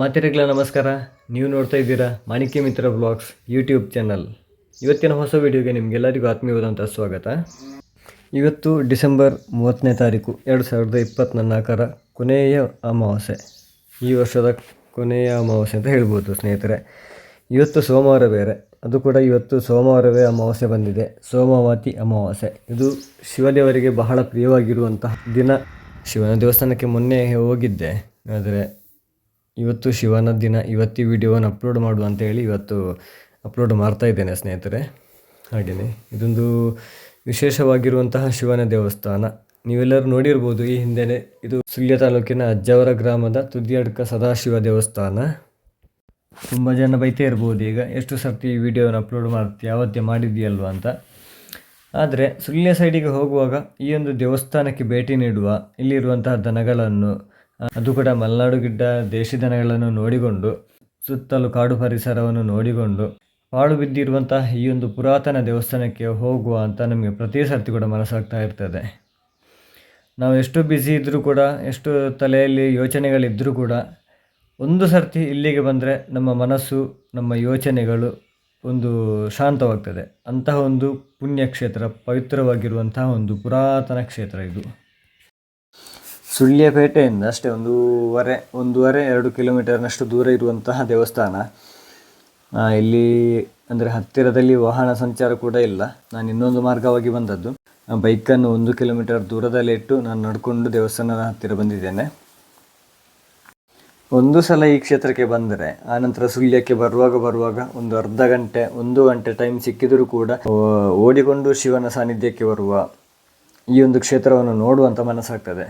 ಮಾತಿರಿಗಳ ನಮಸ್ಕಾರ. ನೀವು ನೋಡ್ತಾ ಇದ್ದೀರಾ ಮಾಣಿಕ್ಯ ಮಿತ್ರ ಬ್ಲಾಗ್ಸ್ ಯೂಟ್ಯೂಬ್ ಚಾನಲ್. ಇವತ್ತಿನ ಹೊಸ ವಿಡಿಯೋಗೆ ನಿಮಗೆಲ್ಲರಿಗೂ ಆತ್ಮೀಯವಾದಂಥ ಸ್ವಾಗತ. ಇವತ್ತು ಡಿಸೆಂಬರ್ ಮೂವತ್ತನೇ ತಾರೀಕು, ಎರಡು ಸಾವಿರದ ಇಪ್ಪತ್ತ್ನಾಲ್ಕರ ಕೊನೆಯ ಅಮಾವಾಸ್ಯೆ. ಈ ವರ್ಷದ ಕೊನೆಯ ಅಮಾವಾಸ್ಯೆ ಅಂತ ಹೇಳ್ಬೋದು ಸ್ನೇಹಿತರೆ. ಇವತ್ತು ಸೋಮವಾರ ಬೇರೆ, ಅದು ಕೂಡ ಇವತ್ತು ಸೋಮವಾರವೇ ಅಮಾವಾಸ್ಯೆ ಬಂದಿದೆ. ಸೋಮವಾತಿ ಅಮಾವಾಸ್ಯೆ. ಇದು ಶಿವದೇವರಿಗೆ ಬಹಳ ಪ್ರಿಯವಾಗಿರುವಂತಹ ದಿನ. ಶಿವನ ದೇವಸ್ಥಾನಕ್ಕೆ ಮೊನ್ನೆ ಹೋಗಿದ್ದೆ, ಆದರೆ ಇವತ್ತು ಶಿವನ ದಿನ, ಇವತ್ತಿ ವಿಡಿಯೋವನ್ನು ಅಪ್ಲೋಡ್ ಮಾಡು ಅಂತ ಹೇಳಿ ಇವತ್ತು ಅಪ್ಲೋಡ್ ಮಾಡ್ತಾ ಇದ್ದೇನೆ ಸ್ನೇಹಿತರೆ. ಹಾಗೆಯೇ ಇದೊಂದು ವಿಶೇಷವಾಗಿರುವಂತಹ ಶಿವನ ದೇವಸ್ಥಾನ. ನೀವೆಲ್ಲರೂ ನೋಡಿರ್ಬೋದು, ಈ ಹಿಂದೆನೇ ಇದು ಸುಳ್ಯ ತಾಲೂಕಿನ ಅಜ್ಜವರ ಗ್ರಾಮದ ತುದಿಯಡ್ಕ ಸದಾಶಿವ ದೇವಸ್ಥಾನ. ತುಂಬ ಜನ ಬೈತೇ ಇರ್ಬೋದು, ಈಗ ಎಷ್ಟು ಸರ್ತಿ ಈ ವಿಡಿಯೋನ ಅಪ್ಲೋಡ್ ಮಾಡ್ತೀಯ ಯಾವತ್ತೇ ಮಾಡಿದೆಯಲ್ವ ಅಂತ. ಆದರೆ ಸುಳ್ಯ ಸೈಡಿಗೆ ಹೋಗುವಾಗ ಈ ಒಂದು ದೇವಸ್ಥಾನಕ್ಕೆ ಭೇಟಿ ನೀಡುವ, ಇಲ್ಲಿರುವಂತಹ ದನಗಳನ್ನು ಅದು ಕೂಡ ಮಲೆನಾಡು ಗಿಡ್ಡ ದೇಶಿ ದನಗಳನ್ನು ನೋಡಿಕೊಂಡು, ಸುತ್ತಲೂ ಕಾಡು ಪರಿಸರವನ್ನು ನೋಡಿಕೊಂಡು, ಪಾಳು ಬಿದ್ದಿರುವಂತಹ ಈ ಒಂದು ಪುರಾತನ ದೇವಸ್ಥಾನಕ್ಕೆ ಹೋಗುವ ಅಂತ ನಮಗೆ ಪ್ರತಿ ಸರ್ತಿ ಕೂಡ ಮನಸ್ಸಾಗ್ತಾ ಇರ್ತದೆ. ನಾವು ಎಷ್ಟು ಬ್ಯುಸಿ ಇದ್ದರೂ ಕೂಡ, ಎಷ್ಟು ತಲೆಯಲ್ಲಿ ಯೋಚನೆಗಳಿದ್ದರೂ ಕೂಡ, ಒಂದು ಸರ್ತಿ ಇಲ್ಲಿಗೆ ಬಂದರೆ ನಮ್ಮ ಮನಸ್ಸು, ನಮ್ಮ ಯೋಚನೆಗಳು ಒಂದು ಶಾಂತವಾಗ್ತದೆ. ಅಂತಹ ಒಂದು ಪುಣ್ಯಕ್ಷೇತ್ರ, ಪವಿತ್ರವಾಗಿರುವಂತಹ ಒಂದು ಪುರಾತನ ಕ್ಷೇತ್ರ ಇದು. ಸುಳ್ಯಪೇಟೆಯಿಂದ ಅಷ್ಟೇ ಒಂದೂವರೆ ಒಂದೂವರೆ ಎರಡು ಕಿಲೋಮೀಟರ್ನಷ್ಟು ದೂರ ಇರುವಂತಹ ದೇವಸ್ಥಾನ. ಇಲ್ಲಿ ಅಂದರೆ ಹತ್ತಿರದಲ್ಲಿ ವಾಹನ ಸಂಚಾರ ಕೂಡ ಇಲ್ಲ. ನಾನು ಇನ್ನೊಂದು ಮಾರ್ಗವಾಗಿ ಬಂದದ್ದು. ಬೈಕನ್ನು ಒಂದು ಕಿಲೋಮೀಟರ್ ದೂರದಲ್ಲಿ ಇಟ್ಟು ನಾನು ನಡ್ಕೊಂಡು ದೇವಸ್ಥಾನದ ಹತ್ತಿರ ಬಂದಿದ್ದೇನೆ. ಒಂದು ಸಲ ಈ ಕ್ಷೇತ್ರಕ್ಕೆ ಬಂದರೆ ಆನಂತರ ಸುಳ್ಯಕ್ಕೆ ಬರುವಾಗ ಬರುವಾಗ ಒಂದು ಅರ್ಧ ಗಂಟೆ, ಒಂದು ಗಂಟೆ ಟೈಮ್ ಸಿಕ್ಕಿದರೂ ಕೂಡ ಓಡಿಕೊಂಡು ಶಿವನ ಸಾನ್ನಿಧ್ಯಕ್ಕೆ ಬರುವ ಈ ಒಂದು ಕ್ಷೇತ್ರವನ್ನು ನೋಡುವಂತ ಮನಸ್ಸಾಗ್ತದೆ.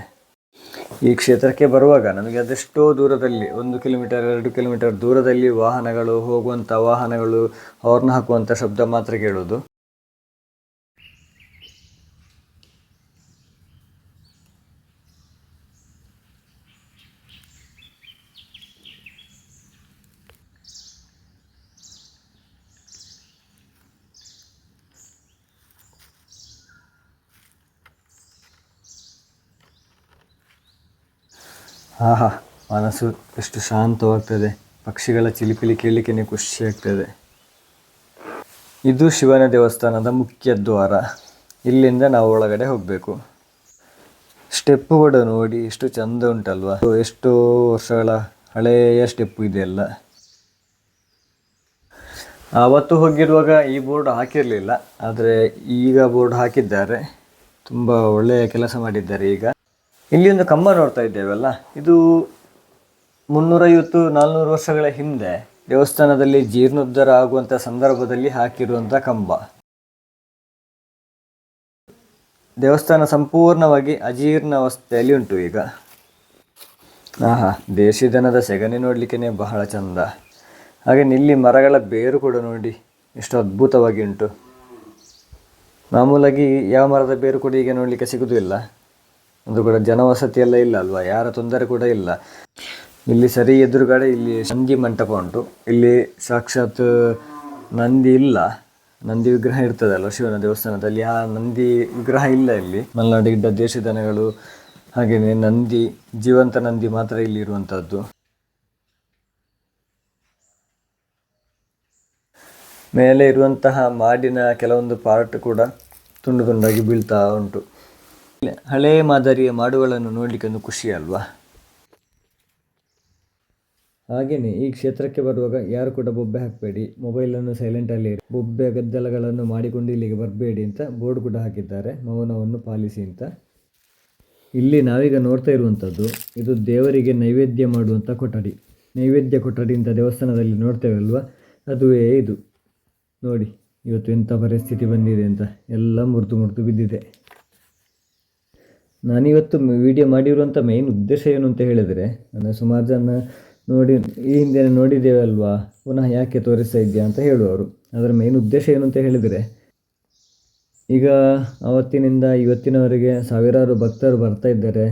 ಈ ಕ್ಷೇತ್ರಕ್ಕೆ ಬರುವಾಗ ನಮಗೆ ಅದೆಷ್ಟೋ ದೂರದಲ್ಲಿ, ಒಂದು ಕಿಲೋಮೀಟರ್, ಎರಡು ಕಿಲೋಮೀಟರ್ ದೂರದಲ್ಲಿ ವಾಹನಗಳು ಹೋಗುವಂಥ ವಾಹನಗಳು ಹಾರ್ನ್ ಹಾಕುವಂಥ ಶಬ್ದ ಮಾತ್ರ ಕೇಳೋದು. ಆಹಾ, ಮನಸ್ಸು ಎಷ್ಟು ಶಾಂತವಾಗ್ತದೆ. ಪಕ್ಷಿಗಳ ಚಿಲಿಪಿಲಿ ಕೇಳಲಿಕ್ಕೆ ಖುಷಿ ಆಗ್ತದೆ. ಇದು ಶಿವನ ದೇವಸ್ಥಾನದ ಮುಖ್ಯ ದ್ವಾರ. ಇಲ್ಲಿಂದ ನಾವು ಒಳಗಡೆ ಹೋಗಬೇಕು. ಸ್ಟೆಪ್ ಕೂಡ ನೋಡಿ, ಎಷ್ಟು ಚಂದ ಉಂಟಲ್ವಾ. ಎಷ್ಟೋ ವರ್ಷಗಳ ಹಳೆಯ ಸ್ಟೆಪ್ ಇದೆಯಲ್ಲ. ಆವತ್ತು ಹೋಗಿರುವಾಗ ಈ ಬೋರ್ಡ್ ಹಾಕಿರಲಿಲ್ಲ. ಆದರೆ ಈಗ ಬೋರ್ಡ್ ಹಾಕಿದ್ದಾರೆ. ತುಂಬ ಒಳ್ಳೆಯ ಕೆಲಸ ಮಾಡಿದ್ದಾರೆ ಈಗ. ಇಲ್ಲಿ ಒಂದು ಕಂಬ ನೋಡ್ತಾ ಇದ್ದೇವಲ್ಲ? ಇದು ಮುನ್ನೂರೈವತ್ತು, ನಾಲ್ನೂರು ವರ್ಷಗಳ ಹಿಂದೆ ದೇವಸ್ಥಾನದಲ್ಲಿ ಜೀರ್ಣೋದ್ಧಾರ ಆಗುವಂಥ ಸಂದರ್ಭದಲ್ಲಿ ಹಾಕಿರುವಂಥ ಕಂಬ. ದೇವಸ್ಥಾನ ಸಂಪೂರ್ಣವಾಗಿ ಅಜೀರ್ಣ ಅವಸ್ಥೆಯಲ್ಲಿ ಉಂಟು ಈಗ. ಆಹಾ ದೇಶಿ ದನದ ಸೆಗಣಿ ನೋಡಲಿಕ್ಕೆ ಬಹಳ ಚಂದ. ಹಾಗೆ ಇಲ್ಲಿ ಮರಗಳ ಬೇರು ಕೂಡ ನೋಡಿ ಎಷ್ಟು ಅದ್ಭುತವಾಗಿ ಉಂಟು. ಮಾಮೂಲಾಗಿ ಯಾವ ಮರದ ಬೇರು ಕೂಡ ಈಗ ನೋಡಲಿಕ್ಕೆ ಸಿಗುವುದಿಲ್ಲ ಅದು ಕೂಡ ಜನವಸತಿ ಎಲ್ಲ ಇಲ್ಲ ಅಲ್ವಾ? ಯಾರ ತೊಂದರೆ ಕೂಡ ಇಲ್ಲ. ಇಲ್ಲಿ ಸರಿ ಎದುರುಗಡೆ ಇಲ್ಲಿ ನಂದಿ ಮಂಟಪ ಉಂಟು. ಇಲ್ಲಿ ಸಾಕ್ಷಾತ್ ನಂದಿ ಇಲ್ಲ. ನಂದಿ ವಿಗ್ರಹ ಇರ್ತದಲ್ಲ ಶಿವನ ದೇವಸ್ಥಾನದಲ್ಲಿ. ಆ ನಂದಿ ವಿಗ್ರಹ ಇಲ್ಲ ಇಲ್ಲಿ. ಮಲೆನಾಡು ಗಿಡ್ಡ ದೇಶದನಗಳು ಹಾಗೆಯೇ ನಂದಿ, ಜೀವಂತ ನಂದಿ ಮಾತ್ರ ಇಲ್ಲಿ ಇರುವಂತಹದ್ದು. ಮೇಲೆ ಇರುವಂತಹ ಮಾಡಿನ ಕೆಲವೊಂದು ಪಾರ್ಟ್ ಕೂಡ ತುಂಡು ತುಂಡಾಗಿ ಬೀಳ್ತಾ ಉಂಟು. ಹಳೆಯ ಮಾದರಿಯ ಮಾಡುಗಳನ್ನು ನೋಡಲಿಕ್ಕೆ ಖುಷಿ ಅಲ್ವಾ? ಹಾಗೆಯೇ ಈ ಕ್ಷೇತ್ರಕ್ಕೆ ಬರುವಾಗ ಯಾರು ಕೂಡ ಬೊಬ್ಬೆ ಹಾಕಬೇಡಿ. ಮೊಬೈಲನ್ನು ಸೈಲೆಂಟಲ್ಲಿ ಇರಿ. ಬೊಬ್ಬೆ ಗದ್ದಲಗಳನ್ನು ಮಾಡಿಕೊಂಡು ಇಲ್ಲಿಗೆ ಬರಬೇಡಿ ಅಂತ ಬೋರ್ಡ್ ಕೂಡ ಹಾಕಿದ್ದಾರೆ. ಮೌನವನ್ನು ಪಾಲಿಸಿ ಅಂತ. ಇಲ್ಲಿ ನಾವೀಗ ನೋಡ್ತಾ ಇರುವಂಥದ್ದು, ಇದು ದೇವರಿಗೆ ನೈವೇದ್ಯ ಮಾಡುವಂಥ ಕೊಠಡಿ. ನೈವೇದ್ಯ ಕೊಠಡಿ ಅಂತ ದೇವಸ್ಥಾನದಲ್ಲಿ ನೋಡ್ತೇವಲ್ವ ಅದುವೇ ಇದು. ನೋಡಿ, ಇವತ್ತು ಎಂಥ ಪರಿಸ್ಥಿತಿ ಬಂದಿದೆ ಅಂತ. ಎಲ್ಲ ಮುರಿದು ಮುರಿದು ಬಿದ್ದಿದೆ. ನಾನಿವತ್ತು ವಿಡಿಯೋ ಮಾಡಿರುವಂಥ ಮೇನ್ ಉದ್ದೇಶ ಏನು ಅಂತ ಹೇಳಿದರೆ ನಾನು ಸುಮಾರು ಜನ ನೋಡಿ, ಈ ಹಿಂದೆ ನೋಡಿದ್ದೇವಲ್ವಾ ಪುನಃ ಯಾಕೆ ತೋರಿಸ್ತಾ ಇದೆಯಾ ಅಂತ ಹೇಳುವವರು. ಅದರ ಮೇನ್ ಉದ್ದೇಶ ಏನು ಅಂತ ಹೇಳಿದರೆ, ಈಗ ಅವತ್ತಿನಿಂದ ಇವತ್ತಿನವರೆಗೆ ಸಾವಿರಾರು ಭಕ್ತರು ಬರ್ತಾ ಇದ್ದಾರೆ.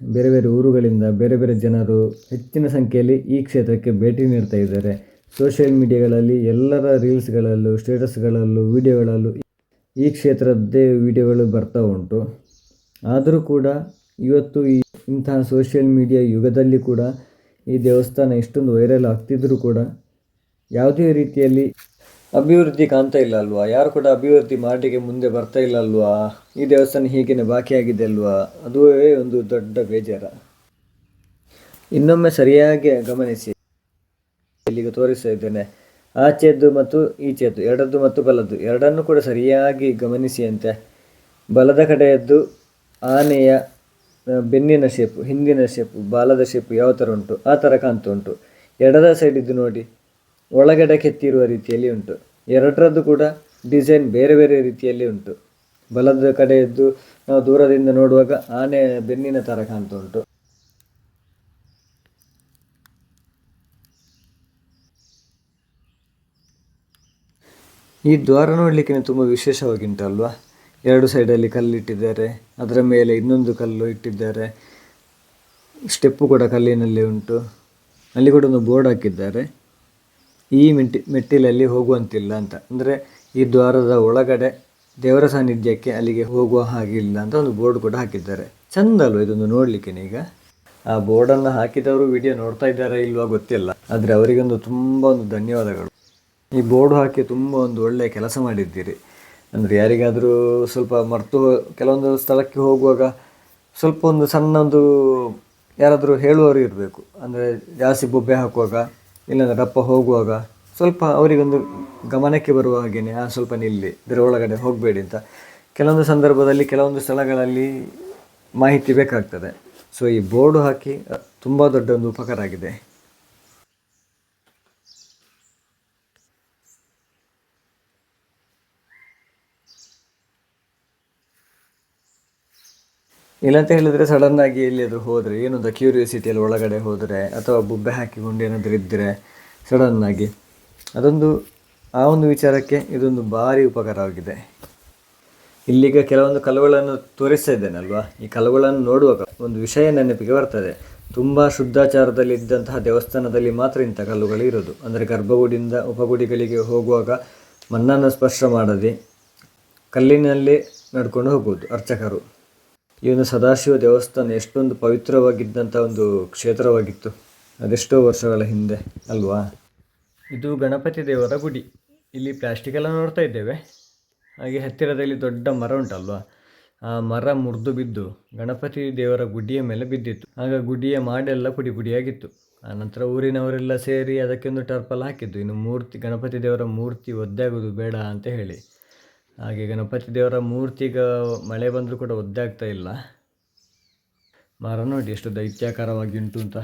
ಬೇರೆ ಬೇರೆ ಊರುಗಳಿಂದ ಬೇರೆ ಬೇರೆ ಜನರು ಹೆಚ್ಚಿನ ಸಂಖ್ಯೆಯಲ್ಲಿ ಈ ಕ್ಷೇತ್ರಕ್ಕೆ ಭೇಟಿ ನೀಡ್ತಾ ಇದ್ದಾರೆ. ಸೋಷಿಯಲ್ ಮೀಡಿಯಾಗಳಲ್ಲಿ ಎಲ್ಲರ ರೀಲ್ಸ್ಗಳಲ್ಲೂ ಸ್ಟೇಟಸ್ಗಳಲ್ಲೂ ವಿಡಿಯೋಗಳಲ್ಲೂ ಈ ಕ್ಷೇತ್ರದ್ದೇ ವಿಡಿಯೋಗಳು ಬರ್ತಾ ಉಂಟು. ಆದರೂ ಕೂಡ ಇವತ್ತು ಈ ಇಂತಹ ಸೋಷಿಯಲ್ ಮೀಡಿಯಾ ಯುಗದಲ್ಲಿ ಕೂಡ ಈ ದೇವಸ್ಥಾನ ಇಷ್ಟೊಂದು ವೈರಲ್ ಆಗ್ತಿದ್ರೂ ಕೂಡ ಯಾವುದೇ ರೀತಿಯಲ್ಲಿ ಅಭಿವೃದ್ಧಿ ಕಾಣ್ತಾ ಇಲ್ಲ ಅಲ್ವಾ? ಯಾರು ಕೂಡ ಅಭಿವೃದ್ಧಿ ಮಾಡಲಿಕ್ಕೆ ಮುಂದೆ ಬರ್ತಾ ಇಲ್ಲ ಅಲ್ವಾ? ಈ ದೇವಸ್ಥಾನ ಹೀಗೇನೆ ಬಾಕಿಯಾಗಿದೆ ಅಲ್ವಾ? ಅದುವೇ ಒಂದು ದೊಡ್ಡ ಬೇಜಾರ. ಇನ್ನೊಮ್ಮೆ ಸರಿಯಾಗಿ ಗಮನಿಸಿ. ಇಲ್ಲಿಗೆ ತೋರಿಸ್ತಾ ಇದ್ದೇನೆ. ಆಚೆದ್ದು ಮತ್ತು ಈಚೆದ್ದು, ಎರಡದ್ದು ಮತ್ತು ಬಲದ್ದು, ಎರಡನ್ನು ಕೂಡ ಸರಿಯಾಗಿ ಗಮನಿಸಿ ಅಂತೆ. ಬಲದ ಕಡೆಯದ್ದು ಆನೆಯ ಬೆನ್ನಿನ ಶೇಪು, ಹಿಂದಿನ ಶೇಪು, ಬಾಲದ ಶೇಪು ಯಾವ ಥರ ಉಂಟು? ಆ ಥರ ಕಾಣ್ತಾ ಉಂಟು. ಎಡದ ಸೈಡ್ ಇದ್ದು ನೋಡಿ, ಒಳಗಡೆ ಕೆತ್ತಿರುವ ರೀತಿಯಲ್ಲಿ ಉಂಟು. ಎರಡರದ್ದು ಕೂಡ ಡಿಸೈನ್ ಬೇರೆ ಬೇರೆ ರೀತಿಯಲ್ಲಿ ಉಂಟು. ಬಲದ ಕಡೆಯದ್ದು ನಾವು ದೂರದಿಂದ ನೋಡುವಾಗ ಆನೆ ಬೆನ್ನಿನ ಥರ ಕಾಣ್ತಾ ಉಂಟು. ಈ ದ್ವಾರ ನೋಡಲಿಕ್ಕೆ ತುಂಬ ವಿಶೇಷವಾಗಿ ಉಂಟಲ್ವಾ ಎರಡು ಸೈಡಲ್ಲಿ ಕಲ್ಲಿಟ್ಟಿದ್ದಾರೆ. ಅದರ ಮೇಲೆ ಇನ್ನೊಂದು ಕಲ್ಲು ಇಟ್ಟಿದ್ದಾರೆ. ಸ್ಟೆಪ್ಪು ಕೂಡ ಕಲ್ಲಿನಲ್ಲಿ ಉಂಟು. ಅಲ್ಲಿ ಕೂಡ ಒಂದು ಬೋರ್ಡ್ ಹಾಕಿದ್ದಾರೆ. ಈ ಮೆಟ್ಟಿ ಮೆಟ್ಟಿಲಲ್ಲಿ ಹೋಗುವಂತಿಲ್ಲ ಅಂತ. ಅಂದರೆ ಈ ದ್ವಾರದ ಒಳಗಡೆ ದೇವರ ಸಾನ್ನಿಧ್ಯಕ್ಕೆ ಅಲ್ಲಿಗೆ ಹೋಗುವ ಹಾಗಿಲ್ಲ ಅಂತ ಒಂದು ಬೋರ್ಡ್ ಕೂಡ ಹಾಕಿದ್ದಾರೆ. ಚಂದ ಅಲ್ವ ಇದೊಂದು ನೋಡಲಿಕ್ಕೆ ಈಗ? ಆ ಬೋರ್ಡನ್ನು ಹಾಕಿದವರು ವಿಡಿಯೋ ನೋಡ್ತಾ ಇದ್ದಾರಾ ಇಲ್ವಾ ಗೊತ್ತಿಲ್ಲ. ಆದರೆ ಅವರಿಗೊಂದು ತುಂಬ ಒಂದು ಧನ್ಯವಾದಗಳು. ಈ ಬೋರ್ಡ್ ಹಾಕಿ ತುಂಬ ಒಂದು ಒಳ್ಳೆಯ ಕೆಲಸ ಮಾಡಿದ್ದೀರಿ. ಅಂದರೆ ಯಾರಿಗಾದರೂ ಸ್ವಲ್ಪ ಮರೆತು ಕೆಲವೊಂದು ಸ್ಥಳಕ್ಕೆ ಹೋಗುವಾಗ ಸ್ವಲ್ಪ ಒಂದು ಸಣ್ಣ ಒಂದು ಯಾರಾದರೂ ಹೇಳುವವರು ಇರಬೇಕು. ಅಂದರೆ ಜಾಸ್ತಿ ಬೊಬ್ಬೆ ಹಾಕುವಾಗ, ಇಲ್ಲಾಂದರೆ ರಪ್ಪ ಹೋಗುವಾಗ ಸ್ವಲ್ಪ ಅವರಿಗೊಂದು ಗಮನಕ್ಕೆ ಬರುವ ಹಾಗೆಯೇ ಆ ಸ್ವಲ್ಪ ನಿಲ್ಲಿ ಇದರ ಒಳಗಡೆ ಹೋಗಬೇಡಿ ಅಂತ. ಕೆಲವೊಂದು ಸಂದರ್ಭದಲ್ಲಿ ಕೆಲವೊಂದು ಸ್ಥಳಗಳಲ್ಲಿ ಮಾಹಿತಿ ಬೇಕಾಗ್ತದೆ. ಸೊ ಈ ಬೋರ್ಡು ಹಾಕಿ ತುಂಬ ದೊಡ್ಡ ಒಂದು ಉಪಕಾರ ಆಗಿದೆ. ಇಲ್ಲಂತ ಹೇಳಿದ್ರೆ ಸಡನ್ ಆಗಿ ಎಲ್ಲಿಯಾದರೂ ಹೋದರೆ, ಏನೊಂದು ಕ್ಯೂರಿಯಾಸಿಟಿಯಲ್ಲಿ ಒಳಗಡೆ ಹೋದರೆ, ಅಥವಾ ಬುಬ್ಬೆ ಹಾಕಿಕೊಂಡು ಏನಾದರೂ ಇದ್ದರೆ ಸಡನ್ ಆಗಿ. ಅದೊಂದು, ಆ ಒಂದು ವಿಚಾರಕ್ಕೆ ಇದೊಂದು ಭಾರಿ ಉಪಕಾರವಾಗಿದೆ ಇಲ್ಲಿಗ ಕೆಲವೊಂದು ಕಲ್ಲುಗಳನ್ನು ತೋರಿಸ್ತಾ ಇದ್ದೇನಲ್ವಾ ಈ ಕಲ್ಲುಗಳನ್ನು ನೋಡುವಾಗ ಒಂದು ವಿಷಯ ನೆನಪಿಗೆ ಬರ್ತದೆ. ತುಂಬ ಶುದ್ಧಾಚಾರದಲ್ಲಿ ಇದ್ದಂತಹ ದೇವಸ್ಥಾನದಲ್ಲಿ ಮಾತ್ರ ಇಂಥ ಕಲ್ಲುಗಳು ಇರೋದು. ಅಂದರೆ ಗರ್ಭಗುಡಿಯಿಂದ ಉಪಗುಡಿಗಳಿಗೆ ಹೋಗುವಾಗ ಮಣ್ಣನ್ನು ಸ್ಪರ್ಶ ಮಾಡದೆ ಕಲ್ಲಿನಲ್ಲಿ ನಡ್ಕೊಂಡು ಹೋಗುವುದು ಅರ್ಚಕರು. ಒಂದು ಸದಾಶಿವ ದೇವಸ್ಥಾನ ಎಷ್ಟೊಂದು ಪವಿತ್ರವಾಗಿದ್ದಂಥ ಒಂದು ಕ್ಷೇತ್ರವಾಗಿತ್ತು. ಅದೆಷ್ಟೋ ವರ್ಷಗಳ ಹಿಂದೆ, ಅಲ್ವಾ? ಇದು ಗಣಪತಿ ದೇವರ ಗುಡಿ. ಇಲ್ಲಿ ಪ್ಲಾಸ್ಟಿಕ್ ಎಲ್ಲ ನೋಡ್ತಾ ಇದ್ದೇವೆ. ಹಾಗೆ ಹತ್ತಿರದಲ್ಲಿ ದೊಡ್ಡ ಮರ ಉಂಟಲ್ವಾ? ಆ ಮರ ಮುರಿದು ಬಿದ್ದು ಗಣಪತಿ ದೇವರ ಗುಡಿಯ ಮೇಲೆ ಬಿದ್ದಿತ್ತು. ಆಗ ಗುಡಿಯ ಮಾಡೆಲ್ಲ ಪುಡಿ ಪುಡಿಯಾಗಿತ್ತು. ಆ ನಂತರ ಊರಿನವರೆಲ್ಲ ಸೇರಿ ಅದಕ್ಕೆ ಒಂದು ಟರ್ಪಲ್ ಹಾಕಿದ್ದು. ಇನ್ನು ಮೂರ್ತಿ, ಗಣಪತಿ ದೇವರ ಮೂರ್ತಿ ಒದ್ದೆ ಆಗೋದು ಬೇಡ ಅಂತ ಹೇಳಿ. ಹಾಗೆ ಗಣಪತಿ ದೇವರ ಮೂರ್ತಿಗ ಮಳೆ ಬಂದರೂ ಕೂಡ ಒದ್ದೆ ಆಗ್ತಾ ಇಲ್ಲ. ಮರ ನೋಡಿ, ಎಷ್ಟು ದೈತ್ಯಾಕಾರವಾಗಿ ಉಂಟು ಅಂತ.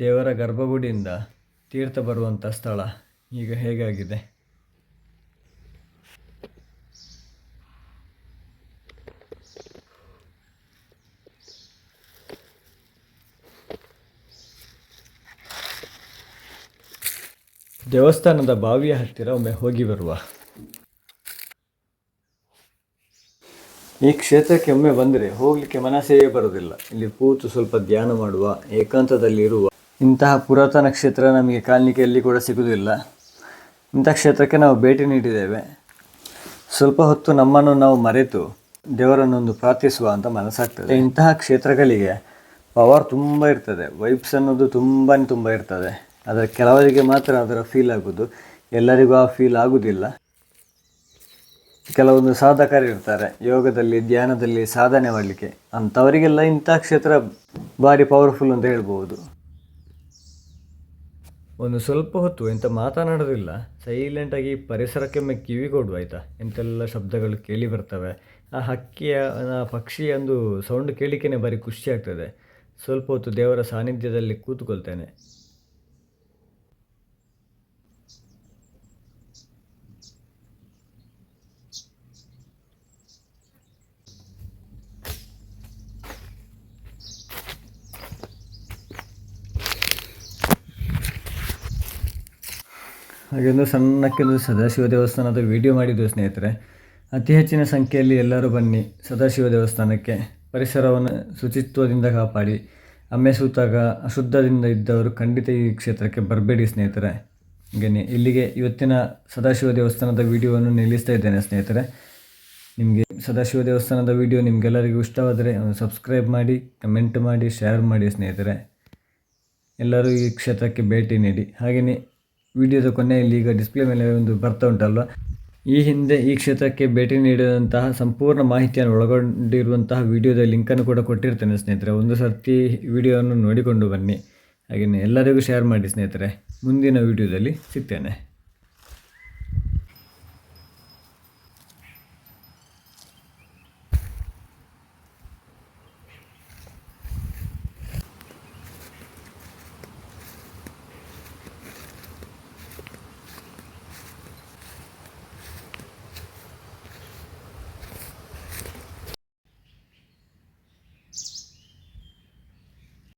ದೇವರ ಗರ್ಭಗುಡಿಯಿಂದ ತೀರ್ಥ ಬರುವಂಥ ಸ್ಥಳ ಈಗ ಹೇಗಾಗಿದೆ? ದೇವಸ್ಥಾನದ ಬಾವಿಯ ಹತ್ತಿರ ಒಮ್ಮೆ ಹೋಗಿ ಬರುವ. ಈ ಕ್ಷೇತ್ರಕ್ಕೆ ಒಮ್ಮೆ ಬಂದರೆ ಹೋಗಲಿಕ್ಕೆ ಮನಸ್ಸೇ ಬರೋದಿಲ್ಲ ಇಲ್ಲಿ ಕೂತು ಸ್ವಲ್ಪ ಧ್ಯಾನ ಮಾಡುವ ಏಕಾಂತದಲ್ಲಿ ಇರುವ ಇಂತಹ ಪುರಾತನ ಕ್ಷೇತ್ರ ನಮಗೆ ಕಾಲ್ನಿಕೆಯಲ್ಲಿ ಕೂಡ ಸಿಗುವುದಿಲ್ಲ. ಇಂಥ ಕ್ಷೇತ್ರಕ್ಕೆ ನಾವು ಭೇಟಿ ನೀಡಿದ್ದೇವೆ. ಸ್ವಲ್ಪ ಹೊತ್ತು ನಮ್ಮನ್ನು ನಾವು ಮರೆತು ದೇವರನ್ನೊಂದು ಪ್ರಾರ್ಥಿಸುವ ಅಂತ ಮನಸ್ಸಾಗ್ತದೆ. ಇಂತಹ ಕ್ಷೇತ್ರಗಳಿಗೆ ಪವರ್ ತುಂಬ ಇರ್ತದೆ. ವೈಬ್ಸ್ ಅನ್ನೋದು ತುಂಬಾ ತುಂಬ ಇರ್ತದೆ. ಆದರೆ ಕೆಲವರಿಗೆ ಮಾತ್ರ ಅದರ ಫೀಲ್ ಆಗೋದು ಎಲ್ಲರಿಗೂ ಆ ಫೀಲ್ ಆಗುವುದಿಲ್ಲ. ಕೆಲವೊಂದು ಸಾಧಕರು ಇರ್ತಾರೆ. ಯೋಗದಲ್ಲಿ, ಧ್ಯಾನದಲ್ಲಿ ಸಾಧನೆ ಮಾಡಲಿಕ್ಕೆ. ಅಂಥವರಿಗೆಲ್ಲ ಇಂಥ ಕ್ಷೇತ್ರ ಭಾರಿ ಪವರ್ಫುಲ್ ಅಂತ ಹೇಳ್ಬೋದು. ಒಂದು ಸ್ವಲ್ಪ ಹೊತ್ತು ಎಂತ ಮಾತನಾಡೋದಿಲ್ಲ ಸೈಲೆಂಟಾಗಿ ಪರಿಸರಕ್ಕೊಮ್ಮೆ ಕಿವಿ ಕೊಡುವ ಆಯಿತಾ? ಎಂತೆಲ್ಲ ಶಬ್ದಗಳು ಕೇಳಿ ಬರ್ತವೆ. ಆ ಹಕ್ಕಿಯ ಪಕ್ಷಿ ಒಂದು ಸೌಂಡ್ ಕೇಳಿಕೆನೆ ಭಾರಿ ಖುಷಿ ಆಗ್ತದೆ. ಸ್ವಲ್ಪ ಹೊತ್ತು ದೇವರ ಸಾನ್ನಿಧ್ಯದಲ್ಲಿ ಕೂತ್ಕೊಳ್ತೇನೆ. ಹಾಗೆ ಒಂದು ಸಣ್ಣಕ್ಕೆ ಒಂದು ಸದಾಶಿವ ದೇವಸ್ಥಾನದ ವಿಡಿಯೋ ಮಾಡಿದ್ದು ಸ್ನೇಹಿತರೆ. ಅತಿ ಹೆಚ್ಚಿನ ಸಂಖ್ಯೆಯಲ್ಲಿ ಎಲ್ಲರೂ ಬನ್ನಿ ಸದಾಶಿವ ದೇವಸ್ಥಾನಕ್ಕೆ. ಪರಿಸರವನ್ನು ಶುಚಿತ್ವದಿಂದ ಕಾಪಾಡಿ. ಅಮ್ಮೆ ಸೂತಾಗ ಅಶುದ್ಧದಿಂದ ಇದ್ದವರು ಖಂಡಿತ ಈ ಕ್ಷೇತ್ರಕ್ಕೆ ಬರಬೇಡಿ ಸ್ನೇಹಿತರೆ. ಹಾಗೆಯೇ ಇಲ್ಲಿಗೆ ಇವತ್ತಿನ ಸದಾಶಿವ ದೇವಸ್ಥಾನದ ವಿಡಿಯೋವನ್ನು ನಿಲ್ಲಿಸ್ತಾ ಇದ್ದೇನೆ ಸ್ನೇಹಿತರೆ. ನಿಮಗೆ ಸದಾಶಿವ ದೇವಸ್ಥಾನದ ವಿಡಿಯೋ ನಿಮಗೆಲ್ಲರಿಗೂ ಇಷ್ಟವಾದರೆ ಸಬ್ಸ್ಕ್ರೈಬ್ ಮಾಡಿ, ಕಮೆಂಟ್ ಮಾಡಿ ಶೇರ್ ಮಾಡಿ ಸ್ನೇಹಿತರೆ. ಎಲ್ಲರೂ ಈ ಕ್ಷೇತ್ರಕ್ಕೆ ಭೇಟಿ ನೀಡಿ. ಹಾಗೆಯೇ ವಿಡಿಯೋದ ಕೊನೆಯಲ್ಲಿ ಈಗ ಡಿಸ್ಪ್ಲೇ ಮೇಲೆ ಒಂದು ಬರ್ತಾ ಉಂಟಲ್ವ? ಈ ಹಿಂದೆ ಈ ಕ್ಷೇತ್ರಕ್ಕೆ ಭೇಟಿ ನೀಡಿದಂತಹ ಸಂಪೂರ್ಣ ಮಾಹಿತಿಯನ್ನು ಒಳಗೊಂಡಿರುವಂತಹ ವಿಡಿಯೋದ ಲಿಂಕನ್ನು ಕೂಡ ಕೊಟ್ಟಿರ್ತೇನೆ ಸ್ನೇಹಿತರೆ. ಒಂದು ಸರ್ತಿ ವಿಡಿಯೋವನ್ನು ನೋಡಿಕೊಂಡು ಬನ್ನಿ. ಹಾಗೆಯೇ ಎಲ್ಲರಿಗೂ ಶೇರ್ ಮಾಡಿ ಸ್ನೇಹಿತರೆ. ಮುಂದಿನ ವಿಡಿಯೋದಲ್ಲಿ ಸಿಗ್ತೇನೆ.